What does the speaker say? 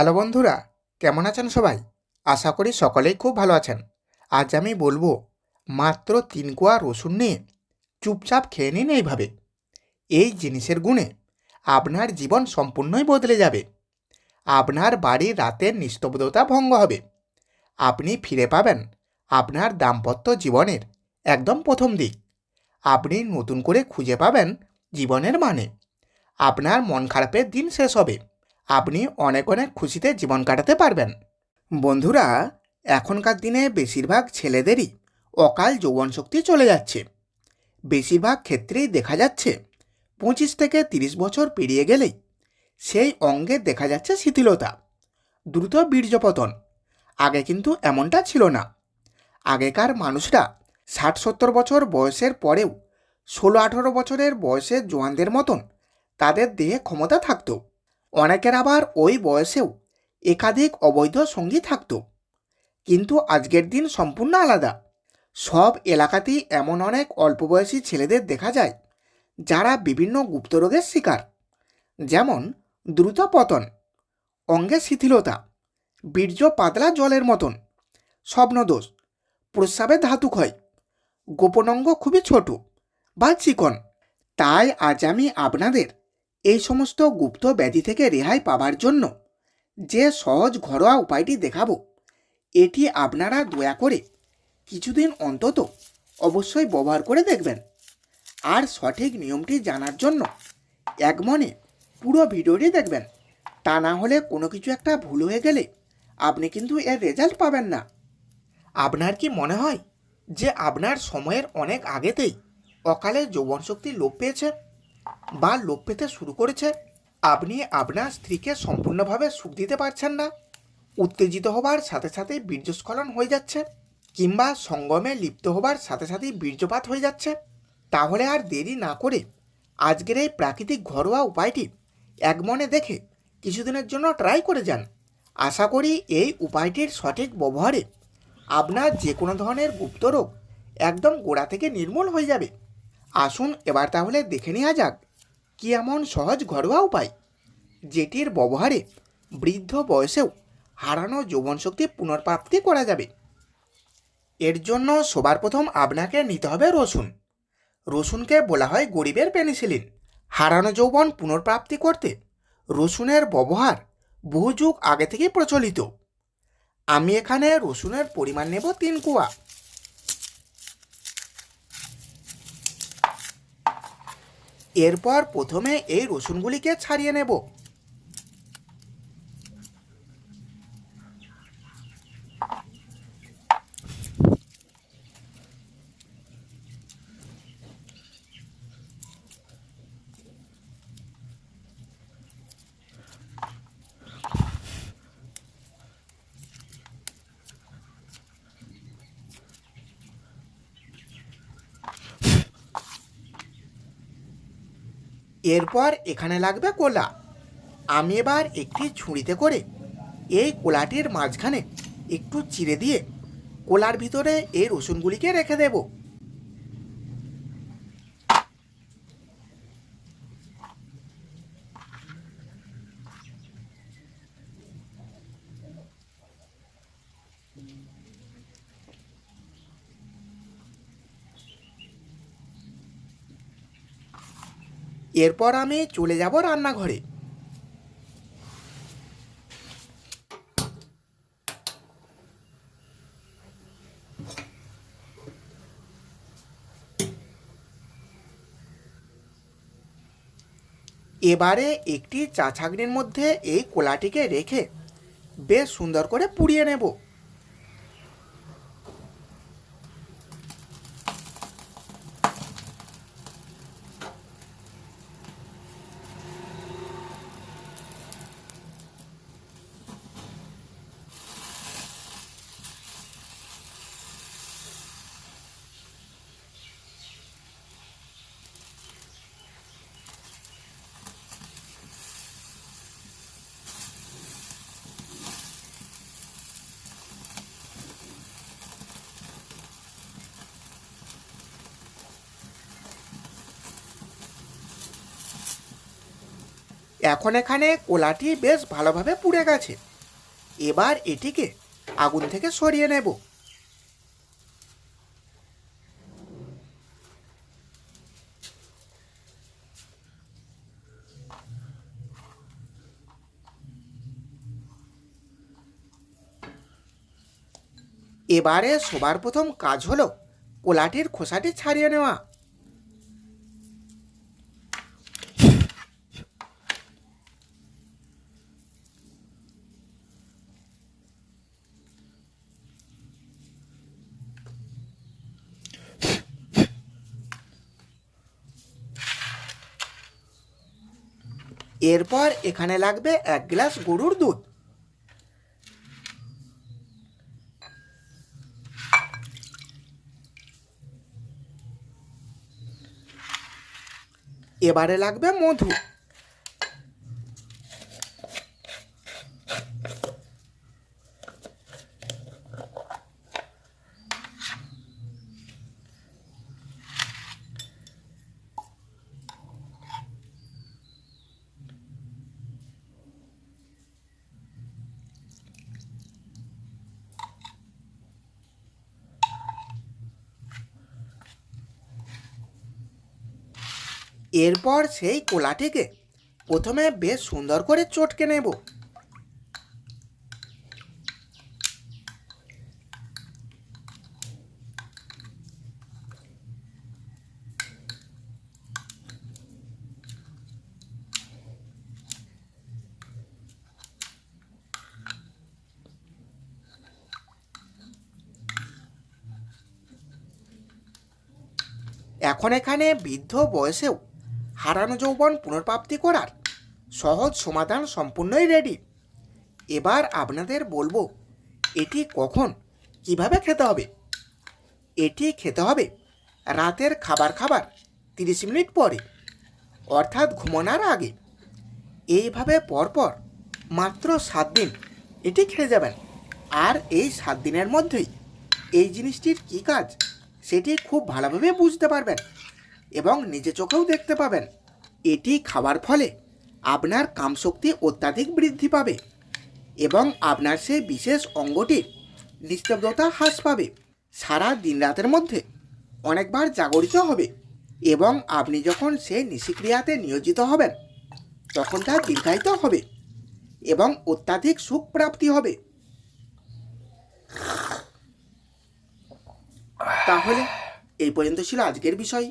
Hello বন্ধুরা, কেমন আছেন সবাই? আশা করি সকলেই খুব ভালো আছেন। আজ আমি বলব, মাত্র তিন কোয়া রসুন নিয়ে চুপচাপ খেয়ে নিন এইভাবে। এই জিনিসের গুণে আপনার জীবন সম্পূর্ণই বদলে যাবে। আপনার বাড়ির রাতের নিস্তব্ধতা ভঙ্গ হবে। আপনি ফিরে পাবেন আপনার দাম্পত্য জীবনের একদম প্রথম দিক। আপনি নতুন করে খুঁজে পাবেন জীবনের মানে। আপনার মন খারাপের দিন শেষ হবে। আপনি অনেক অনেক খুশিতে জীবন কাটাতে পারবেন। বন্ধুরা, এখনকার দিনে বেশিরভাগ ছেলেদেরই অকাল যৌবনশক্তি চলে যাচ্ছে। বেশিরভাগ ক্ষেত্রেই দেখা যাচ্ছে পঁচিশ থেকে তিরিশ বছর পেরিয়ে গেলেই সেই অঙ্গে দেখা যাচ্ছে শিথিলতা, দ্রুত বীর্যপতন। আগে কিন্তু এমনটা ছিল না। আগেকার মানুষরা ষাট সত্তর বছর বয়সের পরেও ষোলো আঠেরো বছরের বয়সের জোয়ানদের মতন তাদের দেহে ক্ষমতা থাকতো। অনেকের আবার ওই বয়সেও একাধিক অবৈধ সঙ্গী থাকত। কিন্তু আজকের দিন সম্পূর্ণ আলাদা। সব এলাকাতেই এমন অনেক অল্প বয়সী ছেলেদের দেখা যায়, যারা বিভিন্ন গুপ্ত রোগের শিকার। যেমন দ্রুত পতন, অঙ্গে শিথিলতা, বীর্য পাতলা জলের মতন, স্বপ্নদোষ, প্রস্রাবে ধাতু ক্ষয় গোপন অঙ্গ খুবই ছোট বা চিকন। তাই আজ আমি আপনাদের এই সমস্ত গুপ্ত ব্যাধি থেকে রেহাই পাবার জন্য যে সহজ ঘরোয়া উপায়টি দেখাবো, এটি আপনারা দয়া করে কিছুদিন অন্তত অবশ্যই ব্যবহার করে দেখবেন। আর সঠিক নিয়মটি জানার জন্য এক মনে পুরো ভিডিওটি দেখবেন। তা না হলে কোনো কিছু একটা ভুল হয়ে গেলে আপনি কিন্তু এর রেজাল্ট পাবেন না। আপনার কি মনে হয় যে আপনার সময়ের অনেক আগেতেই অকালে যৌবনশক্তি লোপ পেয়েছে? বা লোপ পেতে শুরু করেছে। আপনি আপনার স্ত্রীকে সম্পূর্ণভাবে সুখ দিতে পারছেন না। উত্তেজিত হবার সাথে সাথে বীর্যস্খলন হয়ে যাচ্ছে কিংবা সঙ্গমে লিপ্ত হবার সাথে সাথেই বীর্যপাত হয়ে যাচ্ছে। তাহলে আর দেরি না করে আজকের এই প্রাকৃতিক ঘরোয়া উপায়টি এক মনে দেখে কিছুদিনের জন্য ট্রাই করে যান। আশা করি এই উপায়টির সঠিক ব্যবহারে আপনার যে কোনো ধরনের গুপ্ত রোগ একদম গোড়া থেকে নির্মূল হয়ে যাবে। আসুন এবার তাহলে দেখে নেওয়া যাক কি এমন সহজ ঘরোয়া উপায়। যেটির ব্যবহারে বৃদ্ধ বয়সেও হারানো যৌবনশক্তি পুনর্প্রাপ্তি করা যাবে। এর জন্য সবার প্রথম আপনাকে নিতে হবে রসুন। রসুনকে বলা হয় গরিবের পেনিসিলিন। হারানো যৌবন পুনর্প্রাপ্তি করতে রসুনের ব্যবহার বহু যুগ আগে থেকে প্রচলিত। আমি এখানে রসুনের পরিমাণ নেব তিন কুয়া। এরপর প্রথমে এই রসুনগুলিকে ছাড়িয়ে নেব। এরপর এখানে লাগবে কোলা। আমি এবার একটি ছুরিতে করে এই কোলাটির মাঝখানে একটু চিড়ে দিয়ে কোলার ভিতরে এই রসুনগুলিকে রেখে দেব। এরপর আমি চলে যাব রান্নাঘরে। এবারে একটি চা ছাঁকনির মধ্যে এই কোলাটিকে রেখে বেশ সুন্দর করে পুড়িয়ে নেব। এখন এখানে কোলাটি বেশ ভালোভাবে পুড়ে গেছে। এবার এটিকে আগুন থেকে সরিয়ে নেব। এবারে সবার প্রথম কাজ হলো কোলাটির খোসাটি ছাড়িয়ে নেওয়া। এরপর এখানে লাগবে এক গ্লাস গরুর দুধ। এবারে লাগবে মধু। এরপর সেই কোলাটিকে প্রথমে বেশ সুন্দর করে চটকে নেব। এখন এখানে বৃদ্ধ বয়সেও হারানো যৌবন পুনর্প্রাপ্তি করার সহজ সমাধান সম্পূর্ণই রেডি এবার আপনাদের বলব, এটি কখন, কীভাবে খেতে হবে? এটি খেতে হবে রাতের খাবার খাবার তিরিশ মিনিট পরে, অর্থাৎ ঘুমানোর আগে। এইভাবে পরপর মাত্র সাত দিন এটি খেয়ে যাবেন। আর এই সাত দিনের মধ্যেই এই জিনিসটির কী কাজ, সেটি খুব ভালোভাবে বুঝতে পারবেন। এবং নিজে চোখেও দেখতে পাবেন। এটি খাওয়ার ফলে আপনার কামশক্তি অত্যাধিক বৃদ্ধি পাবে এবং আপনার সেই বিশেষ অঙ্গটির নিস্তব্ধতা হ্রাস পাবে। সারা দিন রাতের মধ্যে অনেকবার জাগরিত হবে এবং আপনি যখন সেই নিশিক্রিয়াতে নিয়োজিত হবেন, তখন তা দীর্ঘায়িত হবে এবং অত্যাধিক সুখ প্রাপ্তি হবে। তাহলে, এই পর্যন্ত ছিল আজকের বিষয়।